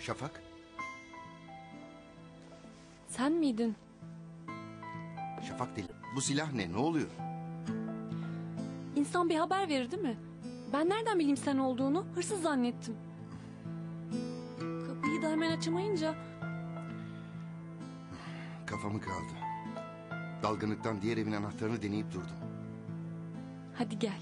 Şafak? Sen miydin? Şafak deli. Bu silah ne? Ne oluyor? İnsan bir haber verir değil mi? Ben nereden bileyim sen olduğunu? Hırsız zannettim. Kapıyı da hemen açamayınca Kafamı kaldı. Dalgınlıktan diğer evin anahtarını deneyip durdum. hadi gel.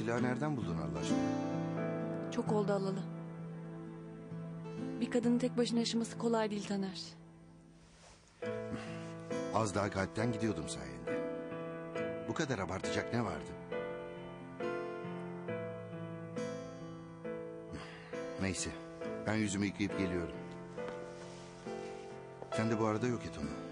Silahı nereden buldun Allah aşkına? Çok oldu alalı. Bir kadının tek başına yaşaması kolay değil Taner. Az daha kalpten gidiyordum sayende. Bu kadar abartacak ne vardı? Neyse. Ben yüzümü yıkayıp geliyorum. Sen de bu arada yok et onu.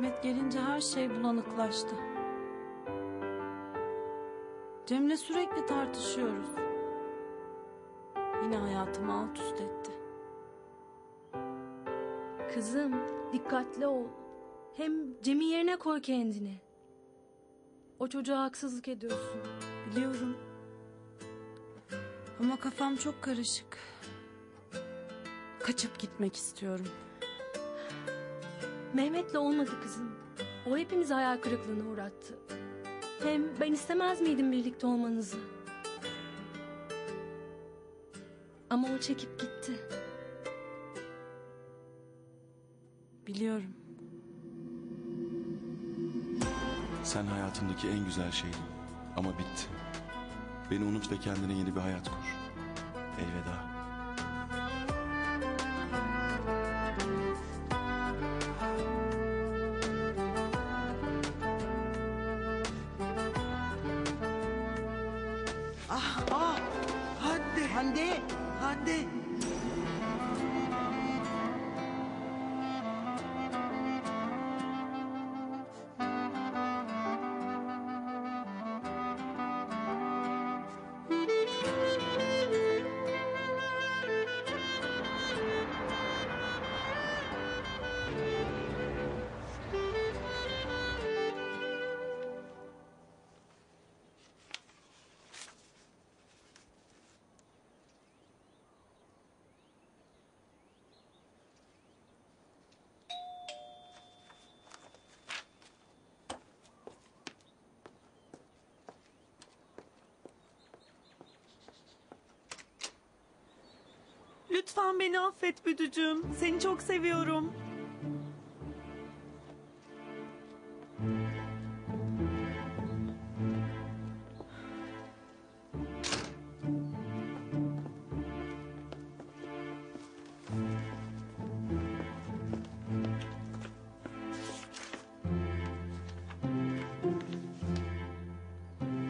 Mehmet gelince her şey bulanıklaştı. Cem'le sürekli tartışıyoruz. Yine hayatımı alt üst etti. Kızım dikkatli ol. Hem Cem'i yerine koy kendini. O çocuğa haksızlık ediyorsun. Biliyorum. Ama kafam çok karışık. Kaçıp gitmek istiyorum. Mehmet'le olmadı kızım. O hepimizi hayal kırıklığına uğrattı. Hem ben istemez miydim birlikte olmanızı? Ama o çekip gitti. Biliyorum. Sen hayatımdaki en güzel şeydin. Ama bitti. Beni unut ve kendine yeni bir hayat kur. Elveda. Lütfen beni affet Büdücüğüm. Seni çok seviyorum.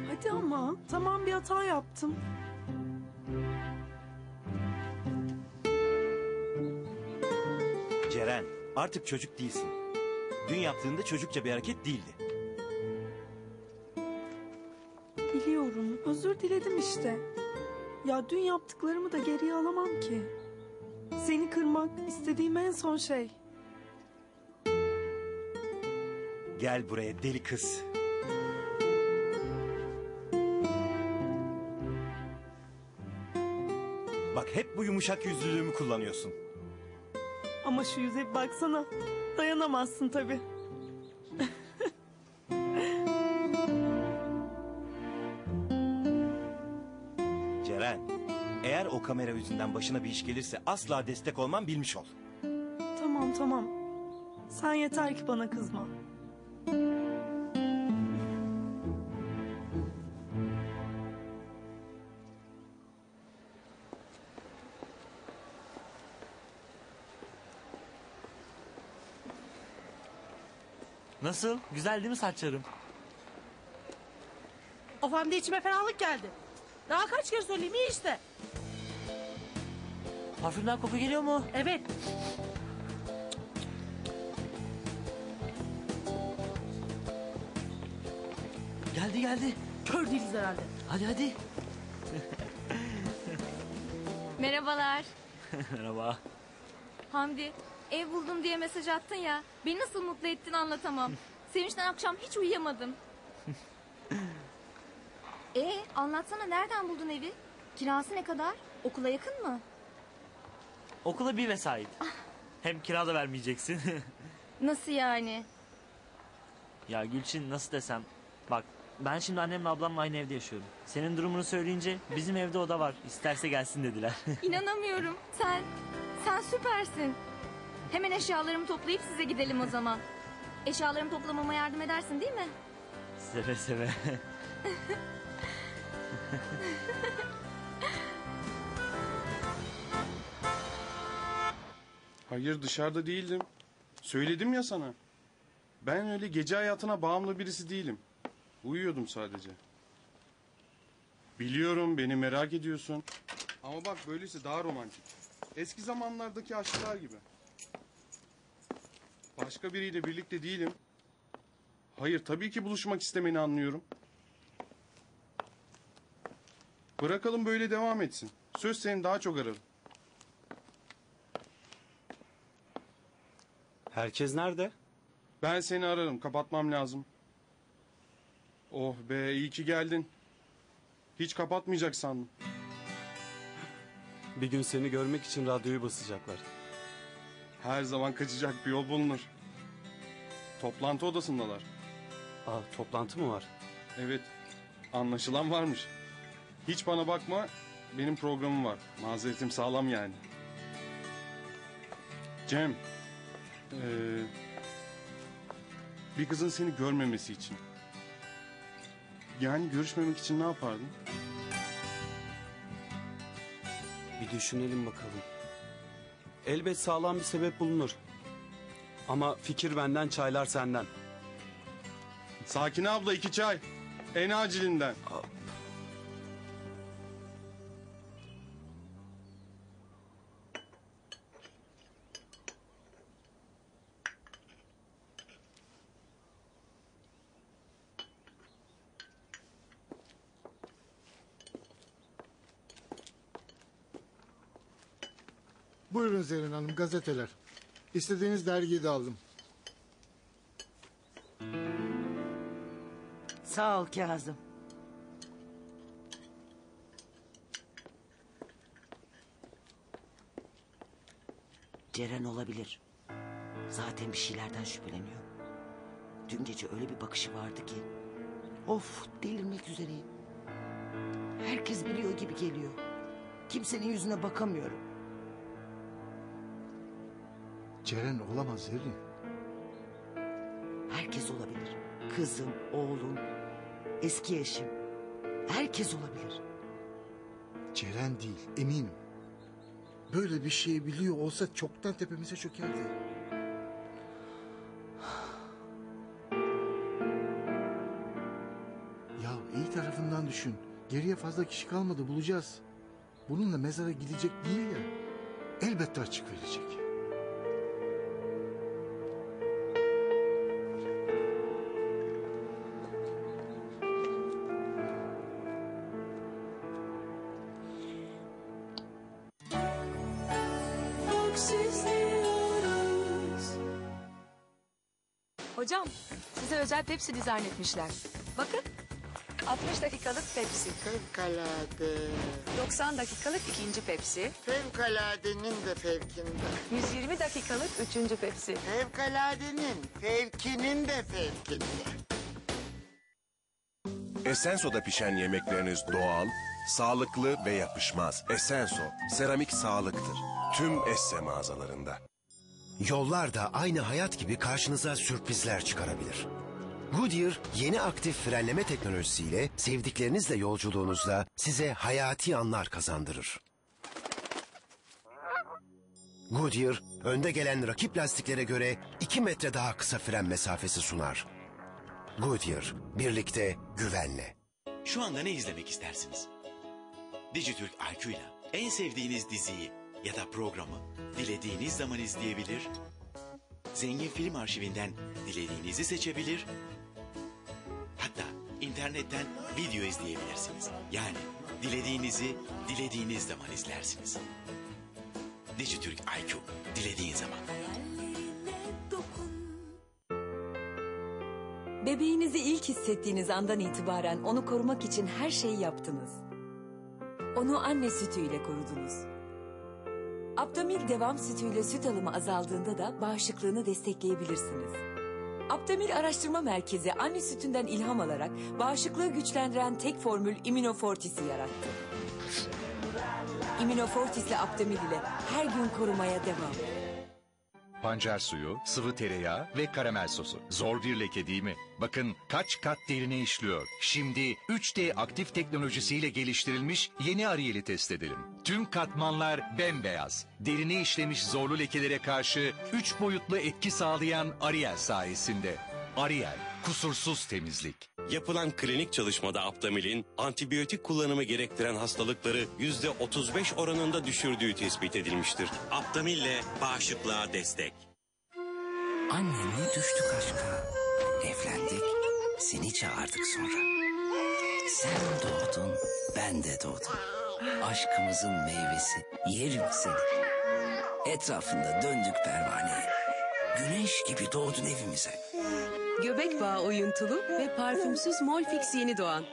Hadi ama tamam bir hata yaptım. Artık çocuk değilsin. Dün yaptığında çocukça bir hareket değildi. Biliyorum. Özür diledim işte. Ya dün yaptıklarımı da geriye alamam ki. Seni kırmak istediğim en son şey. Gel buraya deli kız. Bak hep bu yumuşak yüzlülüğümü kullanıyorsun. Ama şu yüze bir baksana. Dayanamazsın tabii. Ceren, eğer o kamera yüzünden başına bir iş gelirse asla destek olmam bilmiş ol. Tamam tamam. Sen yeter ki bana kızma. Nasıl? Güzel değil mi saçlarım? Of hem de içime fenalık geldi. Daha kaç kere söyleyeyim iyi işte. Parfümden koku geliyor mu? Evet. Geldi geldi. Kör değiliz herhalde. Hadi hadi. Merhabalar. Merhaba. Hamdi, ev buldum diye mesaj attın ya. Beni nasıl mutlu ettin anlatamam. Sevinçten akşam hiç uyuyamadım. e anlatsana nereden buldun evi? Kirası ne kadar? Okula yakın mı? Okula bir vesait. Hem kira da vermeyeceksin. Nasıl yani? ya Gülçin nasıl desem. Bak ben şimdi annemle ablamla aynı evde yaşıyorum. Senin durumunu söyleyince bizim evde oda var. İsterse gelsin dediler. İnanamıyorum. Sen, sen süpersin. Hemen eşyalarımı toplayıp size gidelim o zaman. Eşyalarımı toplamama yardım edersin değil mi? seve seve. Hayır dışarıda değildim. Söyledim ya sana. Ben öyle gece hayatına bağımlı birisi değilim. Uyuyordum sadece. Biliyorum beni merak ediyorsun. Ama bak böylesi daha romantik. Eski zamanlardaki aşklar gibi. Başka biriyle birlikte değilim. Hayır tabii ki buluşmak istemeni anlıyorum. Bırakalım böyle devam etsin. Söz seni daha çok ararım. Herkes nerede? Ben seni ararım. Kapatmam lazım. Oh be iyi ki geldin. Hiç kapatmayacak sandım. Bir gün seni görmek için radyoyu basacaklar. Her zaman kaçacak bir yol bulunur. Toplantı odasındalar. Aa, toplantı mı var? Evet. Anlaşılan varmış. Hiç bana bakma. Benim programım var. Mazeretim sağlam yani. Cem. ee, bir kızın seni görmemesi için. Yani görüşmemek için ne yapardın? Bir düşünelim bakalım. Elbet sağlam bir sebep bulunur. Ama fikir benden, çaylar senden. Sakine abla iki çay. En acilinden. Buyurun Zerrin Hanım gazeteler. İstediğiniz dergiyi de aldım. Sağ ol Kazım. Ceren olabilir. Zaten bir şeylerden şüpheleniyor. Dün gece öyle bir bakışı vardı ki. Of delirmek üzereyim. Herkes biliyor gibi geliyor. Kimsenin yüzüne bakamıyorum. Ceren olamaz Zerrin. Herkes olabilir. Kızım, oğlum, eski eşim. Herkes olabilir. Ceren değil eminim. Böyle bir şey biliyor olsa çoktan tepemize çökerdi. Ya iyi tarafından düşün. Geriye fazla kişi kalmadı bulacağız. Bununla mezara gidecek değil ya. Elbette açık verecek. Özel Pepsi dizayn etmişler. Bakın 60 dakikalık Pepsi. Fevkalade. 90 dakikalık ikinci Pepsi. Fevkaladenin de fevkinde. 120 dakikalık üçüncü Pepsi. Fevkaladenin fevkinin de fevkinde. Esenso'da pişen yemekleriniz doğal, sağlıklı ve yapışmaz. Esenso, seramik sağlıktır. Tüm Esse mağazalarında. Yollar da aynı hayat gibi karşınıza sürprizler çıkarabilir. Goodyear yeni aktif frenleme teknolojisiyle sevdiklerinizle yolculuğunuzda size hayati anlar kazandırır. Goodyear önde gelen rakip lastiklere göre 2 metre daha kısa fren mesafesi sunar. Goodyear birlikte güvenle. Şu anda ne izlemek istersiniz? Dijitürk IQ ile en sevdiğiniz diziyi ya da programı dilediğiniz zaman izleyebilir, zengin film arşivinden dilediğinizi seçebilir, hatta internetten video izleyebilirsiniz. Yani dilediğinizi dilediğiniz zaman izlersiniz. Dijitürk IQ, dilediğin zaman. Bebeğinizi ilk hissettiğiniz andan itibaren onu korumak için her şeyi yaptınız. Onu anne sütüyle korudunuz. Aptamil devam sütüyle süt alımı azaldığında da bağışıklığını destekleyebilirsiniz. Aptamil Araştırma Merkezi anne sütünden ilham alarak bağışıklığı güçlendiren tek formül İminofortis'i yarattı. İminofortis ile Aptamil ile her gün korumaya devam. Pancar suyu, sıvı tereyağı ve karamel sosu. Zor bir leke değil mi? Bakın kaç kat derine işliyor. Şimdi 3D aktif teknolojisiyle geliştirilmiş yeni Ariel'i test edelim. Tüm katmanlar bembeyaz. Derine işlemiş zorlu lekelere karşı 3 boyutlu etki sağlayan Ariel sayesinde. Ariel, kusursuz temizlik. Yapılan klinik çalışmada Aptamil'in antibiyotik kullanımı gerektiren hastalıkları yüzde 35 oranında düşürdüğü tespit edilmiştir. Aptamil'le bağışıklığa destek. Annenle düştük aşka. Evlendik. Seni çağırdık sonra. Sen doğdun, ben de doğdum. Aşkımızın meyvesi. Yerim seni. Etrafında döndük pervaneye. Güneş gibi doğdun evimize. Göbek bağı oyuntulu ve parfümsüz Molfix yeni doğan.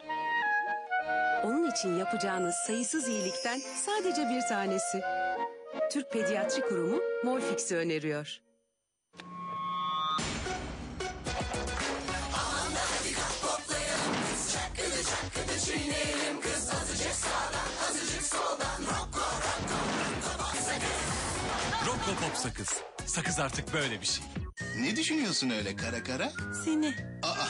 Onun için yapacağınız sayısız iyilikten sadece bir tanesi. Türk Pediatri Kurumu Molfix'i öneriyor. Rocco Pop sakız. Sakız artık böyle bir şey. Ne düşünüyorsun öyle kara kara? Seni. Aa.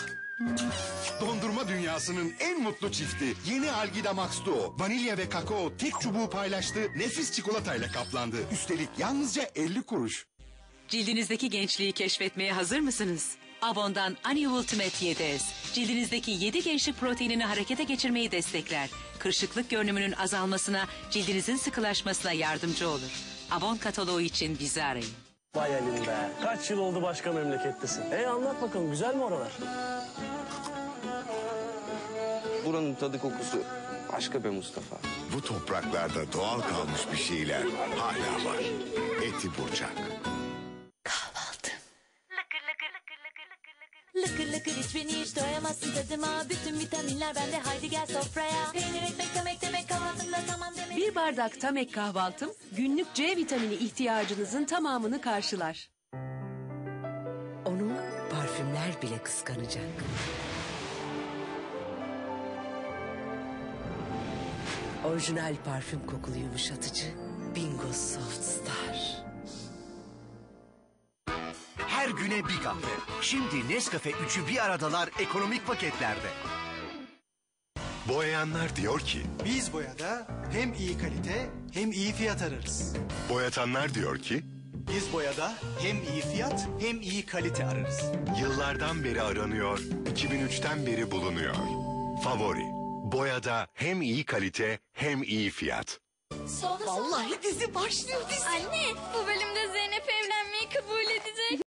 Dondurma dünyasının en mutlu çifti yeni Algida Max Duo. Vanilya ve kakao tek çubuğu paylaştı. Nefis çikolatayla kaplandı. Üstelik yalnızca 50 kuruş. Cildinizdeki gençliği keşfetmeye hazır mısınız? Avon'dan Ani Ultimate 7S. Cildinizdeki 7 gençlik proteinini harekete geçirmeyi destekler. Kırışıklık görünümünün azalmasına, cildinizin sıkılaşmasına yardımcı olur. Avon kataloğu için bizi arayın. Vay Halim be. Kaç yıl oldu başka memlekettesin. E anlat bakalım güzel mi oralar? Buranın tadı kokusu başka be Mustafa. Bu topraklarda doğal kalmış bir şeyler hala var. Eti burçak. Lıkır iç beni hiç doyamazsın tadıma Bütün vitaminler bende haydi gel sofraya Peynir ekmek yemek demek kahvaltımda tamam demek Bir bardak Tamek kahvaltım günlük C vitamini ihtiyacınızın tamamını karşılar. Onu parfümler bile kıskanacak. Orijinal parfüm kokulu yumuşatıcı Bingo Soft Star. Her güne bir kahve. Şimdi Nescafe 3'ü bir aradalar ekonomik paketlerde. Boyayanlar diyor ki, Biz boyada hem iyi kalite hem iyi fiyat ararız. boyatanlar diyor ki, Biz boyada hem iyi fiyat hem iyi kalite ararız. yıllardan beri aranıyor, 2003'ten beri bulunuyor. Favori, boyada hem iyi kalite hem iyi fiyat. Vallahi dizi başlıyor dizi Anne bu bölümde Zeynep evlenmeyi kabul edecek.